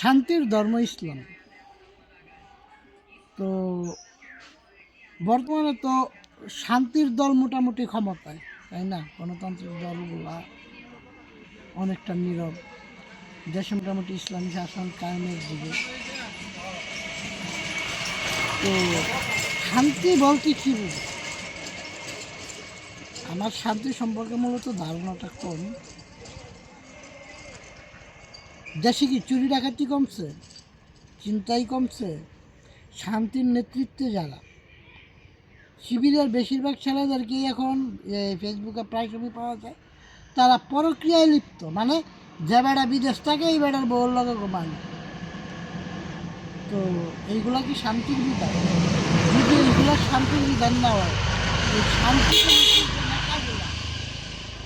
শান্তির ধর্ম ইসলাম। তো বর্তমানে তো শান্তির দল মোটামুটি ক্ষমতায়, তাই না? গণতান্ত্রিক দলগুলা অনেকটা নীরব। দেশে মোটামুটি ইসলামী শাসন কায়েমের দিকে। তো শান্তি বলতে কী বুঝি? আমার শান্তি সম্পর্কে মূলত ধারণাটা কম। দেশে কি চুরি ডাকাতি কমছে? চিন্তাই কমছে। শান্তির নেতৃত্বে যারা। শিবিরের বেশিরভাগ ছেলেদেরকে এখন ফেসবুকে প্রায় সময় পাওয়া যায়। তারা পরক্রিয়ায় লিপ্ত। মানে যে বেড়া বিদেশ থাকে, এই বেড়ার বউর লগে ঘুমায় তো, এইগুলা কি শান্তির বিধান? যদি এইগুলা শান্তির বিধান না হয়, এই শান্তি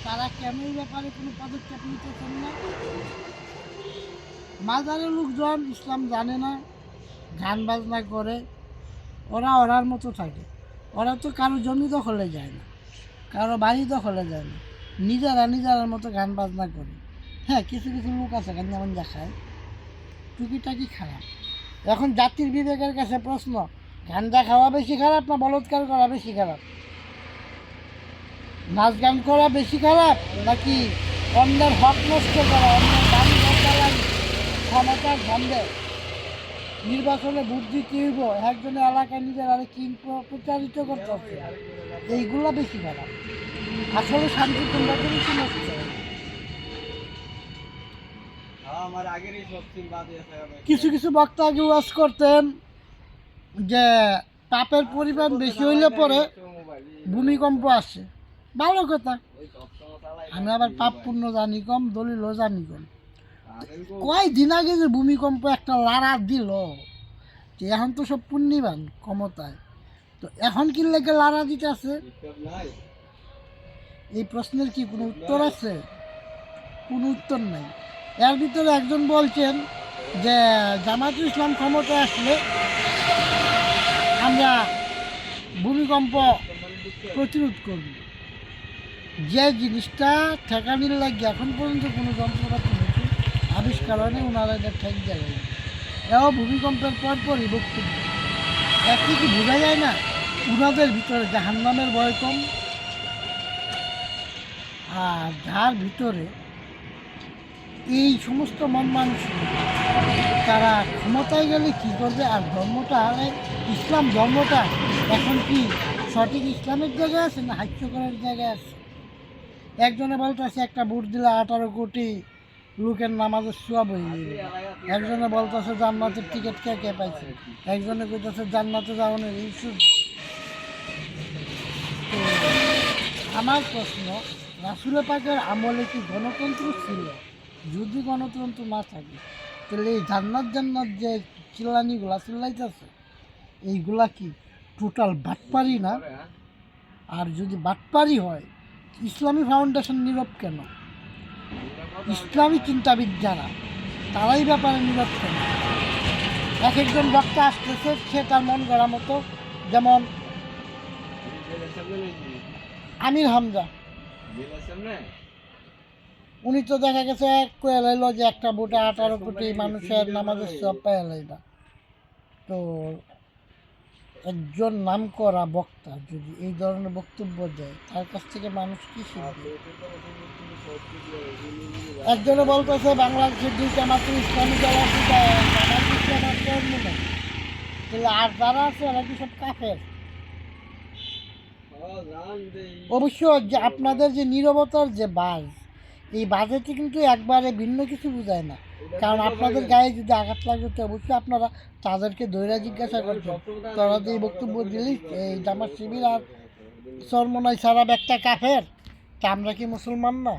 তারা কেন এই ব্যাপারে কোনো পদক্ষেপ নিতেছেন না? মাজারের লোকজন ইসলাম জানে না, গান বাজনা করে, ওরা ওরার মতো থাকে। ওরা তো কারও জমি দখলে যায় না, কারও বাড়ি দখলে যায় না। নিজেরা নিজেরার মতো গান বাজনা করে। হ্যাঁ কিছু কিছু লোক আছে গান যেমন দেখায়। টুকিটাকি খারাপ। এখন জাতির বিবেকের কাছে প্রশ্ন গাঞ্জা খাওয়া বেশি খারাপ না বলৎকার করা বেশি খারাপ? নাচ গান করা বেশি খারাপ নাকি অন্যের হক নষ্ট করা, অন্যের গান লাগে ক্ষমতার ধান্দে নির্বাচনে বুদ্ধি দিতে হইব একজনের এলাকায় নিজের আরে কি প্রচারিত করতে হবে এইগুলা বেশি খারাপ আসলে শান্তি কোনটা বেশি নষ্ট কিছু কিছু বক্তা আগে ওয়াজ করতেন যে পাপের পরিমাণ বেশি হইলে পরে ভূমিকম্প আসে। ভালো কথা। আমি আবার পাপ পুণ্য জানি কম দলিলও জানি কম। কয় দিন আগে যে ভূমিকম্প একটা লাড়া দিল, যে এখন তো সব পুণ্যবান ক্ষমতায়। তো এখন কি লেগে লাড়া দিতে আছে? এই প্রশ্নের কি কোনো উত্তর আছে? কোনো উত্তর নাই। এর ভিতরে একজন বলছেন যে জামাত ইসলাম ক্ষমতায় আসলে আমরা ভূমিকম্প প্রতিরোধ করব। যে জিনিসটা ঠেকানির লাগে এখন পর্যন্ত কোনো যন্ত্রপাতি নতুন আবিষ্কার হয়নি ওনারা এটা ঠেক দেয় এও ভূমিকম্পের পরপরই বক্তব্য। একটি কি বোঝা যায় না? উনাদের ভিতরে জাহান্নামের ভয় কম। আর যার ভিতরে এই সমস্ত মন মানুষ তারা ক্ষমতায় গেলে কি করবে? আর ধর্মটা ইসলাম ধর্মটা এখন কি সঠিক ইসলামের জায়গায় আছে না হাস্য করার জায়গায় আছে? একজনে বলতেছে একটা ভোট দিলে আঠারো কোটি লোকের নামাজের সোয়াব হয়ে যাবে একজনে বলতেছে, জান্নাতের টিকিট কে কে পাইছে? একজনে কইতেছে, জান্নাতে যাওয়ানোর ইস্যু তো আমার প্রশ্ন রাসুল পাকের আমলে কি গণতন্ত্র ছিল? যদি গণতন্ত্র না থাকে, তাহলে এই জান্নাত জান্নাত যে চিল্লানিগুলা চিল্লাইতেছে, এইগুলা কি টোটাল বাটপারি না? আর যদি বাটপারি হয়, ইসলামী ফাউন্ডেশন নীরব কেন? ইসলামী চিন্তাবিদ যারা তারাই ব্যাপারে কেন? এক একজন বক্তা আসতেছে, সে তার মন গড়া মতো, যেমন আমির হামজা। উনি তো দেখা গেছে লাইলো যে একটা ভোটে আঠারো কোটি মানুষের নামাজের সব পায়ে লাইবা তো একজন নাম করা বক্তা যদি এই ধরনের বক্তব্য দেয়, তার কাছ থেকে মানুষ কি শিখবে? একজনে বলতেছে বাংলাদেশের দুইটা মাত্র ইসলামী দল আছে। তাহলে আর যারা আছে, এরা কি সব কাফের? অবশ্য আপনাদের যে নীরবতার যে বাজ, এই বাজেতে কিন্তু একবারে ভিন্ন কিছু বোঝায় না। কারণ আপনাদের গায়ে যদি আঘাত লাগে তো অবশ্যই আপনারা তাদেরকে দৈরা জিজ্ঞাসা করছেন তারা যে বক্তব্য দিলি এই জামাত শিবির আর সরমনাই সারা একটা কাফের তা আমরা কি মুসলমান না?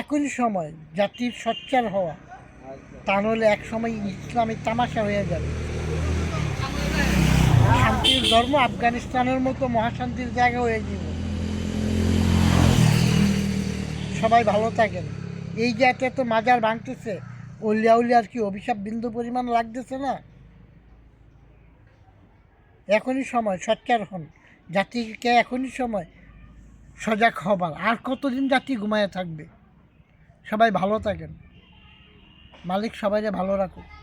একই সময় জাতির সচ্চার হওয়া তা নাহলে এক সময় ইসলামী তামাশা হয়ে যাবে। শান্তির ধর্ম আফগানিস্তানের মতো মহাশান্তির জায়গা হয়ে যাবে সবাই ভালো থাকেন। এই যে এত এত মাজার ভাঙতেছে উলিয়া উলিয়ার কি অভিশাপ বিন্দু পরিমাণ লাগতেছে না? এখনই সময় সচ্চার হন। জাতিকে এখনই সময়, সজাগ হবার। আর কতদিন জাতি ঘুমায় থাকবে? সবাই ভালো থাকেন। মালিক সবাইকে ভালো রাখুক।